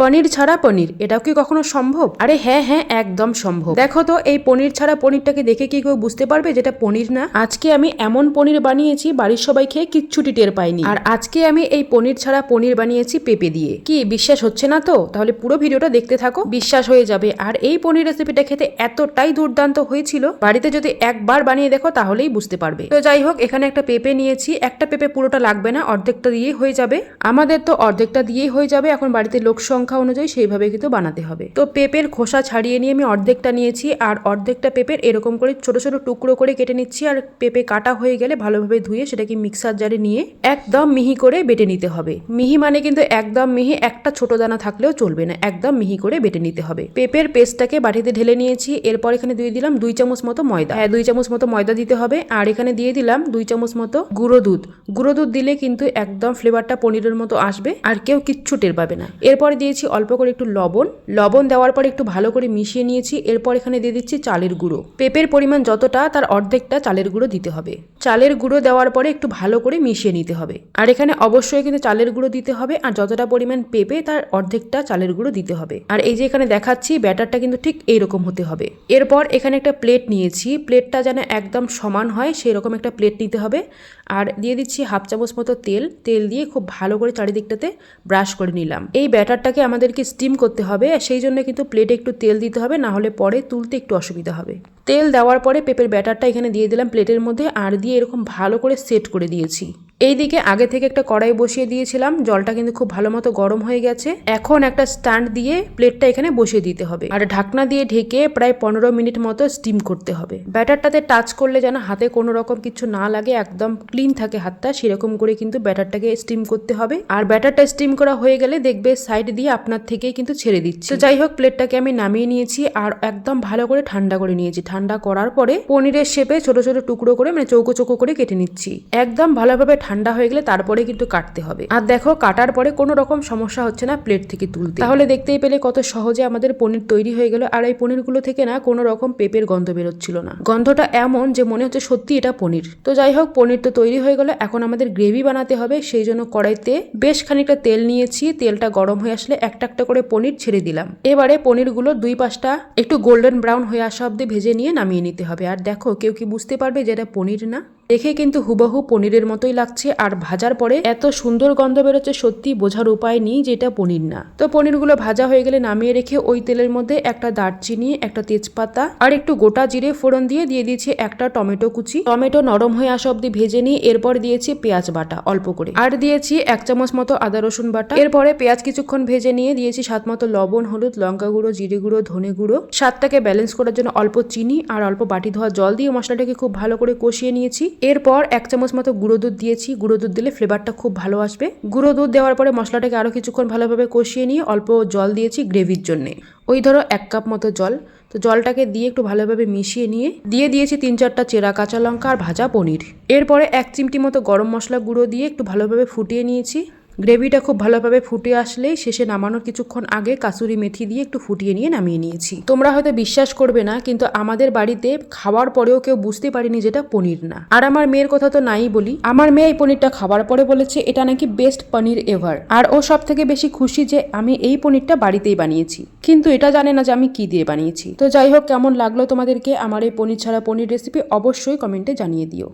পনির ছাড়া পনির, এটাও কি কখনো সম্ভব? আরে হ্যাঁ হ্যাঁ একদম সম্ভব। দেখো তো, এই পনির ছাড়া পনিরটাকে দেখে কি কেউ বুঝতে পারবে যেটা পনির না? আজকে আমি এমন পনির বানিয়েছি, বাড়ির সবাই খেয়ে কিচ্ছুটি টের পাইনি আর আজকে আমি এই পনির ছাড়া পনির বানিয়েছি পেঁপে দিয়ে। কি, বিশ্বাস হচ্ছে না তো? তাহলে পুরো ভিডিওটা দেখতে থাকো, বিশ্বাস হয়ে যাবে। আর এই পনির রেসিপিটা খেতে এতটাই দুর্দান্ত হয়েছিল, বাড়িতে যদি একবার বানিয়ে দেখো, তাহলেই বুঝতে পারবে। তো যাই হোক, এখানে একটা পেঁপে নিয়েছি, একটা পেঁপে পুরোটা লাগবে না, অর্ধেকটা দিয়েই হয়ে যাবে। আমাদের তো অর্ধেকটা দিয়েই হয়ে যাবে, এখন বাড়িতে লোক সংখ্যা অনুযায়ী সেইভাবে কিন্তু বানাতে হবে। তো পেঁপের খোসা ছাড়িয়ে নিয়ে আমি অর্ধেকটা নিয়েছি আর অর্ধেকটা পেঁপের এরকম করে ছোট ছোট টুকরো করে কেটে নিচ্ছি আর পেঁপে কাটা হয়ে গেলে ভালোভাবে ধুয়ে সেটাকে মিক্সার জারে নিয়ে একদম মিহি করে বেটে নিতে হবে। মিহি মানে কিন্তু একদম মিহি একটা ছোট দানা থাকলেও চলবে না, একদম মিহি করে বেটে নিতে হবে। পেঁপের পেস্টটাকে বাটিতে ঢেলে নিয়েছি, এরপর এখানে দিয়ে দিলাম দুই চামচ মতো ময়দা। হ্যাঁ দুই চামচ মতো ময়দা দিতে হবে আর এখানে দিয়ে দিলাম দুই চামচ মতো গুঁড়ো দুধ। গুঁড়ো দুধ দিলে কিন্তু একদম ফ্লেভারটা পনিরের মতো আসবে আর কেউ কিচ্ছু টের পাবে না। এরপরে দিয়েছি অল্প করে একটু লবণ। লবণ দেওয়ার পর একটু ভালো করে মিশিয়ে নিয়েছি। এরপর এখানে দিয়ে দিচ্ছি চালের গুঁড়ো। পেঁপের পরিমাণ যতটা, তার অর্ধেকটা চালের গুঁড়ো দিতে হবে। চালের গুঁড়ো দেওয়ার পরে একটু ভালো করে মিশিয়ে নিতে হবে। আর এখানে অবশ্যই কিন্তু চালের গুঁড়ো দিতে হবে। আর যতটা পরিমাণ পেঁপে, তার অর্ধেকটা চালের গুঁড়ো দিতে হবে। আর এই যে এখানে দেখাচ্ছি, ব্যাটারটা কিন্তু ঠিক এইরকম হতে হবে। এরপর এখানে একটা প্লেট নিয়েছি। প্লেটটা যেন একদম সমান হয় সেই রকম একটা প্লেট নিতে হবে। আর দিয়ে দিচ্ছি হাফ চামচ মতো তেল। তেল দিয়ে খুব ভালো করে চারিদিকটাতে ব্রাশ করে নিলাম। এই ব্যাটারটাকে আমাদেরকে স্টিম করতে হবে, সেই জন্য কিন্তু প্লেটে একটু তেল দিতে হবে, না হলে পরে তুলতে একটু অসুবিধা হবে। তেল দেওয়ার পরে পেঁপের ব্যাটারটা এখানে দিয়ে দিলাম প্লেটের মধ্যে, আর দিয়ে এরকম ভালো করে সেট করে দিয়েছি। এইদিকে আগে থেকে একটা কড়াই বসিয়ে দিয়েছিলাম, জলটা কিন্তু খুব ভালো মতো গরম হয়ে গেছে। এখন একটা স্ট্যান্ড দিয়ে প্লেটটা এখানে বসিয়ে দিতে হবে। আর ঢাকনা দিয়ে ঢেকে প্রায় পনেরো মিনিট মতো স্টিম করতে হবে। ব্যাটারটাতে টাচ করলে যেন হাতে কোনো রকম কিছু না লাগে, একদম ক্লিন থাকে হাতটা, সেরকম করে কিন্তু ব্যাটারটাকে স্টিম করতে হবে। আর ব্যাটারটা স্টিম করা হয়ে গেলে দেখবে সাইড দিয়ে আপনার থেকেই কিন্তু ছেড়ে দিচ্ছে। তো যাই হোক, প্লেটটাকে আমি নামিয়ে নিয়েছি আর একদম ভালো করে ঠান্ডা করে নিয়েছি। ঠান্ডা করার পরে পনিরের শেপে ছোট ছোট টুকরো করে মানে চৌকো চৌকো করে কেটে নিচ্ছি। একদম ভালোভাবে ঠান্ডা হয়ে গেলে তারপরে কিন্তু কাটতে হবে। আর দেখো, কাটার পরে কোনো রকম সমস্যা হচ্ছে না প্লেট থেকে তুলতে। তাহলে দেখতেই পেলে কত সহজে আমাদের পনির তৈরি হয়ে গেল, আর এই পনিরগুলো থেকে না কোনো রকম পেঁপের গন্ধ বেরোচ্ছিল না। গন্ধটা এমন যে মনে হচ্ছে সত্যি এটা পনির। তো যাই হোক, পনির তো তৈরি হয়ে গেল, এখন আমাদের গ্রেভি বানাতে হবে, সেই জন্য কড়াইতে বেশ খানিকটা তেল নিয়েছি, তেলটা গরম হয়ে আসলে একটা একটা করে পনির ছেড়ে দিলাম। এবারে পনিরগুলো দুই পাশটা একটু গোল্ডেন ব্রাউন হয়ে আসা অব্দি ভেজে নিয়ে নামিয়ে নিতে হবে। আর দেখো, কেউ কি বুঝতে পারবে যে এটা পনির না? দেখে কিন্তু হুবহু পনিরের মতোই লাগছে আর ভাজার পরে এত সুন্দর গন্ধ বেরোচ্ছে সত্যি বোঝার উপায় নেই যে এটা পনির না। তো পনিরগুলো ভাজা হয়ে গেলে নামিয়ে রেখে ওই তেলের মধ্যে একটা দারচিনি, একটা তেজপাতা আর একটু গোটা জিরে ফোড়ন দিয়ে দিয়ে দিয়েছি একটা টমেটো কুচি। টমেটো নরম হয়ে আসা অব্দি ভেজে নিয়ে এরপর দিয়েছি পেঁয়াজ বাটা অল্প করে। আর দিয়েছি এক চামচ মতো আদা রসুন বাটা। এরপরে পেঁয়াজ কিছুক্ষণ ভেজে নিয়ে দিয়েছি স্বাদ মতো লবণ, হলুদ, লঙ্কা গুঁড়ো, জিরে গুঁড়ো, ধনে গুঁড়ো। স্বাদটাকে ব্যালেন্স করার জন্য অল্প চিনি আর অল্প বাটি ধোয়া জল দিয়ে মশলাটাকে খুব ভালো করে কষিয়ে নিয়েছি। এরপর এক চামচ মতো গুঁড়ো দুধ দিয়েছি। গুঁড়ো দুধ দিলে ফ্লেভারটা খুব ভালো আসবে। গুঁড়ো দুধ দেওয়ার পরে মশলাটাকে আরও কিছুক্ষণ ভালোভাবে কষিয়ে নিয়ে অল্প জল দিয়েছি গ্রেভির জন্যে। ওই ধরো এক কাপ মতো জল। তো জলটাকে দিয়ে একটু ভালোভাবে মিশিয়ে নিয়ে দিয়ে দিয়েছি তিন চারটা চেরা কাঁচা লঙ্কা আর ভাজা পনির। এরপরে এক চিমটি মতো গরম মশলা গুঁড়ো দিয়ে একটু ভালোভাবে ফুটিয়ে নিয়েছি। গ্রেভিটা খুব ভালোভাবে ফুটে আসলেই শেষে নামানোর কিছুক্ষণ আগে কাসুরি মেথি দিয়ে একটু ফুটিয়ে নিয়ে নামিয়ে নিয়েছি। তোমরা হয়তো বিশ্বাস করবে না, কিন্তু আমাদের বাড়িতে খাওয়ার পরেও কেউ বুঝতে পারিনি যেটা পনির না। আর আমার মেয়ের কথা তো নাই বলি। আমার মেয়ে এই পনিরটা খাওয়ার পরে বলেছে, এটা নাকি বেস্ট পনির এভার আর ও সব থেকে বেশি খুশি যে আমি এই পনিরটা বাড়িতেই বানিয়েছি। কিন্তু এটা জানে না যে আমি কি দিয়ে বানিয়েছি। তো যাই হোক, কেমন লাগল তোমাদেরকে আমার এই পনির ছাড়া পনির রেসিপি অবশ্যই কমেন্টে জানিয়ে দিও।